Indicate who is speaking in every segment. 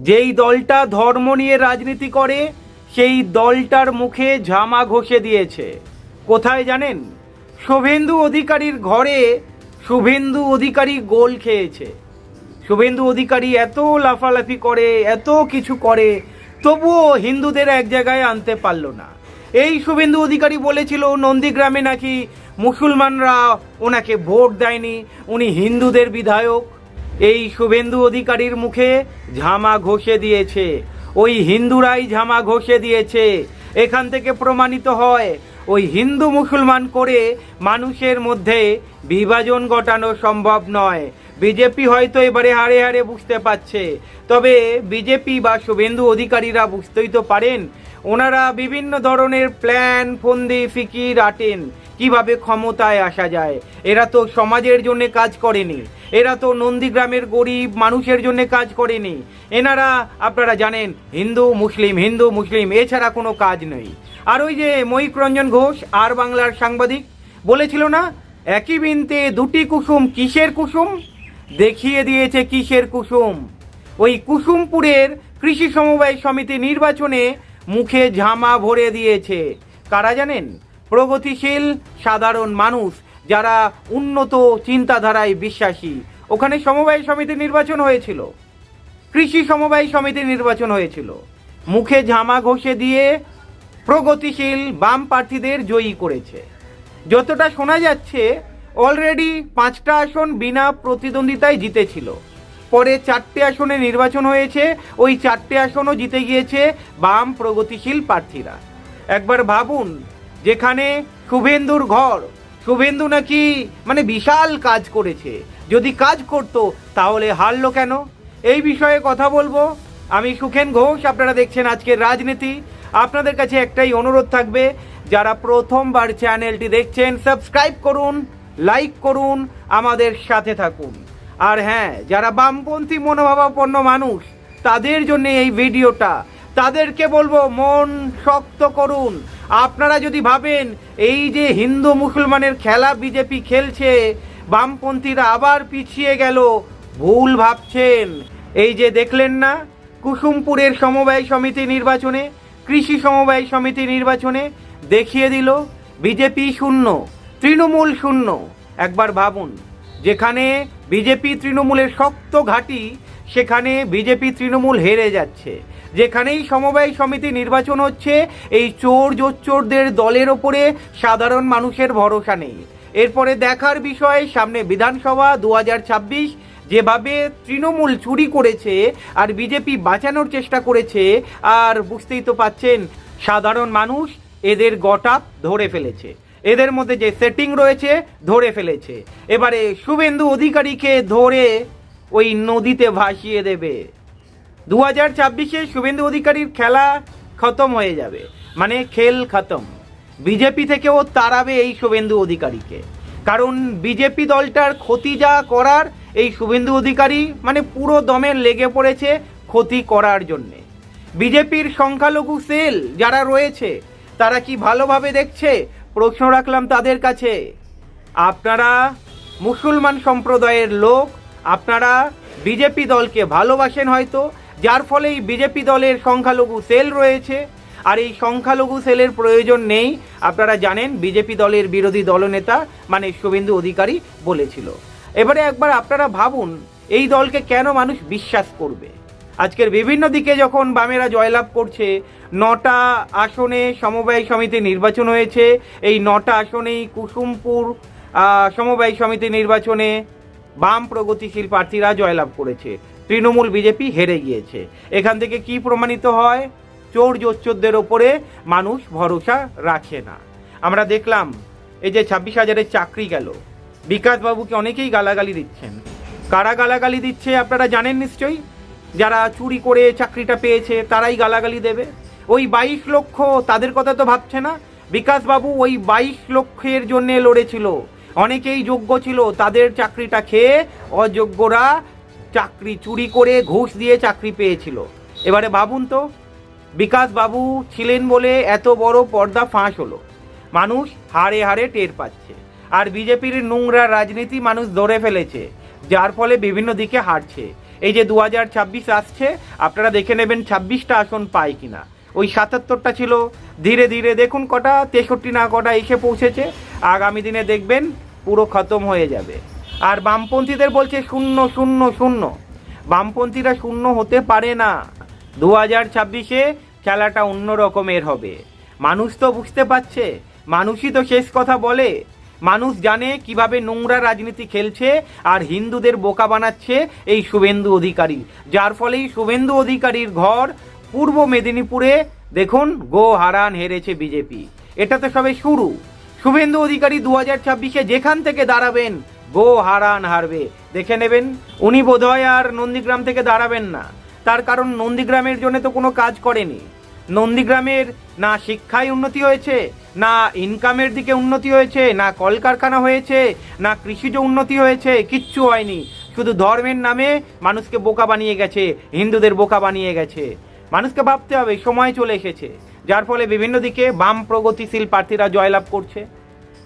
Speaker 1: যেই দলটা ধর্ম নিয়ে রাজনীতি করে, সেই দলটার মুখে ঝামা ঘষে দিয়েছে। কোথায় জানেন? শুভেন্দু অধিকারীর ঘরে শুভেন্দু অধিকারী গোল খেয়েছে। শুভেন্দু অধিকারী এত লাফালাফি করে, এত কিছু করে, তবুও হিন্দুদের এক জায়গায় আনতে পারল না। এই শুভেন্দু অধিকারী বলেছিল, নন্দীগ্রামে নাকি মুসলমানরা ওনাকে ভোট দেয়নি, উনি হিন্দুদের বিধায়ক। এই শুভেন্দু অধিকারীর মুখে ঝামা ঘষে দিয়েছে। ওই হিন্দুরাই ঝামা ঘষে দিয়েছে। এখান থেকে প্রমাণিত হয়, ওই হিন্দু মুসলমান করে মানুষের মধ্যে বিভাজন ঘটানো সম্ভব নয়। বিজেপি হয়তো এবারে হারে হারে বুঝতে পারছে। তবে বিজেপি বা শুভেন্দু অধিকারীরা বুঝতেই তো পারেন, ওনারা বিভিন্ন ধরনের প্ল্যান, ফন্দি, ফিকির, আটেন, কীভাবে ক্ষমতায় আসা যায়। এরা তো সমাজের জন্য কাজ করেনি, এরা তো নন্দীগ্রামের গরিব মানুষের জন্য কাজ করেনি। এনারা, আপনারা জানেন, হিন্দু, মুসলিম হিন্দু, মুসলিম, এছাড়া কোনো কাজ নেই। আর ওই যে ময়ূক রঞ্জন ঘোষ, আর বাংলার সাংবাদিক, বলেছিল না, একই বিনতে দুটি কুসুম কিসের কুসুম? দেখিয়ে দিয়েছে কিসের কুসুম? ওই কুসুমপুরের কৃষি সমবায় সমিতি নির্বাচনে মুখে ঝামা ভরে দিয়েছে। কারা জানেন? প্রগতিশীল, সাধারণ মানুষ যারা উন্নত চিন্তাধারায় বিশ্বাসী। ওখানে সমবায় সমিতি নির্বাচন হয়েছিল। কৃষি সমবায় সমিতি নির্বাচন হয়েছিল। মুখে ঝামা ঘষে দিয়ে প্রগতিশীল বাম প্রার্থীদের জয়ী করেছে। যতটা শোনা যাচ্ছে অলরেডি পাঁচটা আসন বিনা প্রতিদ্বন্দ্বিতায় জিতেছিল। পরে চারটে আসনে নির্বাচন হয়েছে, ওই চারটে আসনও জিতে গিয়েছে বাম প্রগতিশীল প্রার্থীরা। একবার ভাবুন, যেখানে শুভেন্দুর ঘর, শুভেন্দু নাকি মানে বিশাল কাজ করেছে। যদি কাজ করত, তাহলে হারলো কেন? এই বিষয়ে কথা বলব। আমি সুখেন ঘোষ, আপনারা দেখছেন আজকের রাজনীতি। আপনাদের কাছে একটাই অনুরোধ থাকবে, যারা প্রথমবার চ্যানেলটি দেখছেন, সাবস্ক্রাইব করুন। লাইক করুন, আমাদের সাথে থাকুন। আর হ্যাঁ যারা বামপন্থী মনোভাবাপন্ন মানুষ, তাদের জন্য এই ভিডিওটা, তাদেরকে বলব, মন শক্ত করুন। আপনারা যদি ভাবেন, এই যে হিন্দু মুসলমানের খেলা বিজেপি খেলছে, বামপন্থীরা আবার পিছিয়ে গেল, ভুল ভাবছেন। এই যে দেখলেন না, কুসুমপুরের সমবায় সমিতি নির্বাচনে, কৃষি সমবায় সমিতি নির্বাচনে দেখিয়ে দিল, বিজেপি শূন্য। তৃণমূল শূন্য। একবার ভাবুন, যেখানে বিজেপি তৃণমূলের শক্ত ঘাঁটি, সেখানে বিজেপি তৃণমূল হেরে যাচ্ছে। যেখানেই সমবায় সমিতি নির্বাচন হচ্ছে, এই চোর জোচ্চোরদের দলের ওপরে সাধারণ মানুষের ভরসা নেই। এরপরে দেখার বিষয়, সামনে বিধানসভা দু হাজার ছাব্বিশ, যেভাবে তৃণমূল চুরি করেছে আর বিজেপি বাঁচানোর চেষ্টা করেছে, আর বুঝতেই তো পাচ্ছেন, সাধারণ মানুষ এদের গটাপ ধরে ফেলেছে। এদের মধ্যে যে সেটিং রয়েছে, ধরে ফেলেছে। এবারে শুভেন্দু অধিকারীকে ধরে ওই নদীতে ভাসিয়ে দেবে। দু হাজার ছাব্বিশে শুভেন্দু অধিকারীর খেলা খতম হয়ে যাবে। মানে খেল খতম। বিজেপি থেকেও তাড়াবে এই শুভেন্দু অধিকারীকে। কারণ বিজেপি দলটার ক্ষতি যা করার, এই শুভেন্দু অধিকারী মানে পুরো দমে লেগে পড়েছে ক্ষতি করার জন্যে। বিজেপির সংখ্যালঘু সেল যারা রয়েছে, তারা কি ভালোভাবে দেখছে? প্রশ্ন রাখলাম তাদের কাছে। আপনারা মুসলমান সম্প্রদায়ের লোক, আপনারা বিজেপি দলকে ভালোবাসেন হয়তো, যার ফলে এই বিজেপি দলের সংখ্যালঘু সেল রয়েছে, আর এই সংখ্যালঘু সেলের প্রয়োজন নেই। আপনারা জানেন, বিজেপি দলের বিরোধী দলনেতা মানে শুভেন্দু অধিকারী বলেছিল। এবারে একবার আপনারা ভাবুন, এই দলকে কেন মানুষ বিশ্বাস করবে? আজকের বিভিন্ন দিকে যখন বামেরা জয়লাভ করছে, নটা আসনে সমবায় সমিতি নির্বাচন হয়েছে। এই নটা আসনেই কুসুমপুর সমবায় সমিতি নির্বাচনে বাম প্রগতিশীল প্রার্থীরা জয়লাভ করেছে। তৃণমূল বিজেপি হেরে গিয়েছে। এখান থেকে কি প্রমাণিত হয়? চোর জোচ্চোরদের ওপরে মানুষ ভরসা রাখে না। আমরা দেখলাম, এই যে ছাব্বিশ হাজারের চাকরি গেল। বিকাশবাবুকে অনেকেই গালাগালি দিচ্ছেন। কারা গালাগালি দিচ্ছে আপনারা জানেন নিশ্চয়ই? যারা চুরি করে চাকরিটা পেয়েছে, তারাই গালাগালি দেবে। ওই বাইশ লক্ষ তাদের কথা তো ভাবছে না? বিকাশবাবু ওই বাইশ লক্ষের জন্যে লড়েছিল। অনেকেই যোগ্য ছিল, তাদের চাকরিটা খেয়ে অযোগ্যরা চাকরি চুরি করে ঘুষ দিয়ে চাকরি পেয়েছিল। এবারে ভাবুন তো, বিকাশ বাবু ছিলেন বলে এত বড় পর্দা ফাঁস হলো। মানুষ হারে হারে টের পাচ্ছে। আর বিজেপির নোংরা রাজনীতি মানুষ ধরে ফেলেছে, যার ফলে বিভিন্ন দিকে হারছে। এই যে দু হাজার ছাব্বিশ আসছে, আপনারা দেখে নেবেন ছাব্বিশটা আসন পায় কিনা। ওই সাতাত্তরটা ছিল। ধীরে ধীরে দেখুন কটা, তেষট্টি না কটা এসে পৌঁছেছে। আগামী দিনে দেখবেন পুরো খতম হয়ে যাবে। আর বামপন্থীদের বলছে শূন্য শূন্য শূন্য। বামপন্থীরা শূন্য হতে পারে না। দু হাজার ছাব্বিশে খেলাটা অন্য রকমের হবে। মানুষ তো বুঝতে পারছে। মানুষই তো শেষ কথা বলে। মানুষ জানে কীভাবে নোংরা রাজনীতি খেলছে আর হিন্দুদের বোকা বানাচ্ছে এই শুভেন্দু অধিকারী। যার ফলেই শুভেন্দু অধিকারীর ঘর পূর্ব মেদিনীপুরে, দেখুন গো হারান হেরেছে বিজেপি। এটা তো সবে শুরু। শুভেন্দু অধিকারী দু হাজার ছাব্বিশে যেখান থেকে দাঁড়াবেন গো হারান হারবে। দেখে নেবেন, উনি বোধহয় আর নন্দীগ্রাম থেকে দাঁড়াবেন না। তার কারণ নন্দীগ্রামের জন্য তো কোনো কাজ করেনি। নন্দীগ্রামের, না শিক্ষায় উন্নতি হয়েছে, না ইনকামের দিকে উন্নতি হয়েছে, না কলকারখানা হয়েছে, না কৃষিজ উন্নতি হয়েছে, কিচ্ছু হয়নি। শুধু ধর্মের নামে মানুষকে বোকা বানিয়ে গেছে, হিন্দুদের বোকা বানিয়ে গেছে। মানুষকে ভাবতে হবে, সময় চলে এসেছে। যার ফলে বিভিন্ন দিকে বাম প্রগতিশীল প্রার্থীরা জয়লাভ করছে।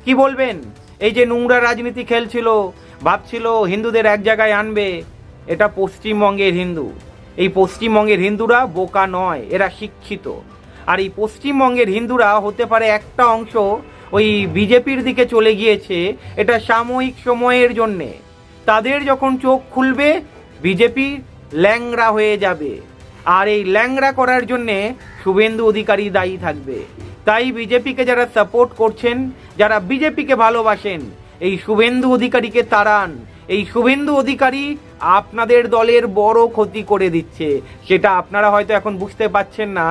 Speaker 1: কি বলবেন? এই যে নোংরা রাজনীতি খেলছিল, ভাবছিল হিন্দুদের এক জায়গায় আনবে, এটা পশ্চিমবঙ্গের হিন্দু। এই পশ্চিমবঙ্গের হিন্দুরা বোকা নয়, এরা শিক্ষিত। আর এই পশ্চিমবঙ্গের হিন্দুরা হতে পারে একটা অংশ ওই বিজেপির দিকে চলে গিয়েছে, এটা সাময়িক সময়ের জন্যে। তাদের যখন চোখ খুলবে, বিজেপি ল্যাংরা হয়ে যাবে। আর এই ল্যাংরা করার জন্যে শুভেন্দু অধিকারী দায়ী থাকবে। তাই বিজেপিকে যারা সাপোর্ট করছেন, যারা বিজেপিকে ভালোবাসেন, এই শুভেন্দু অধিকারীকে তাড়ান। এই শুভেন্দু অধিকারী আপনাদের দলের বড় ক্ষতি করে দিচ্ছে। সেটা আপনারা হয়তো এখন বুঝতে পারছেন না।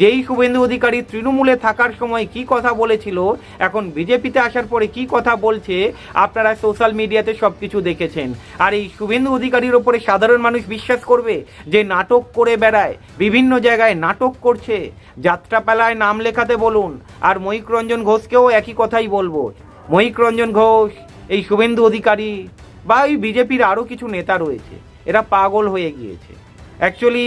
Speaker 1: যেই শুভেন্দু অধিকারী তৃণমূলে থাকার সময় কি কথা বলেছিল, এখন বিজেপিতে আসার পরে কি কথা বলছে, আপনারা সোশ্যাল মিডিয়াতে সব কিছু দেখেছেন। আর এই শুভেন্দু অধিকারীর ওপরে সাধারণ মানুষ বিশ্বাস করবে যে নাটক করে বেড়ায়, বিভিন্ন জায়গায় নাটক করছে। যাত্রাপালায় নাম লেখাতে বলুন, আর ময়িক রঞ্জন ঘোষকেও একই কথাই বলব। ময়িক রঞ্জন ঘোষ, এই শুভেন্দু অধিকারী। বা ওই বিজেপির আরও কিছু নেতা রয়েছে, এরা পাগল হয়ে গিয়েছে। অ্যাকচুয়ালি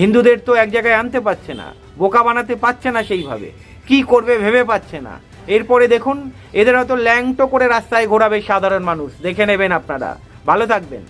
Speaker 1: হিন্দুদের তো এক জায়গায় আনতে পারছে না, বোকা বানাতে পারছে না সেইভাবে, কি করবে ভেবে পাচ্ছে না। এরপরে দেখুন, এদের হয়তো ল্যাংটো করে রাস্তায় ঘোরাবে সাধারণ মানুষ, দেখে নেবেন আপনারা। ভালো থাকবেন।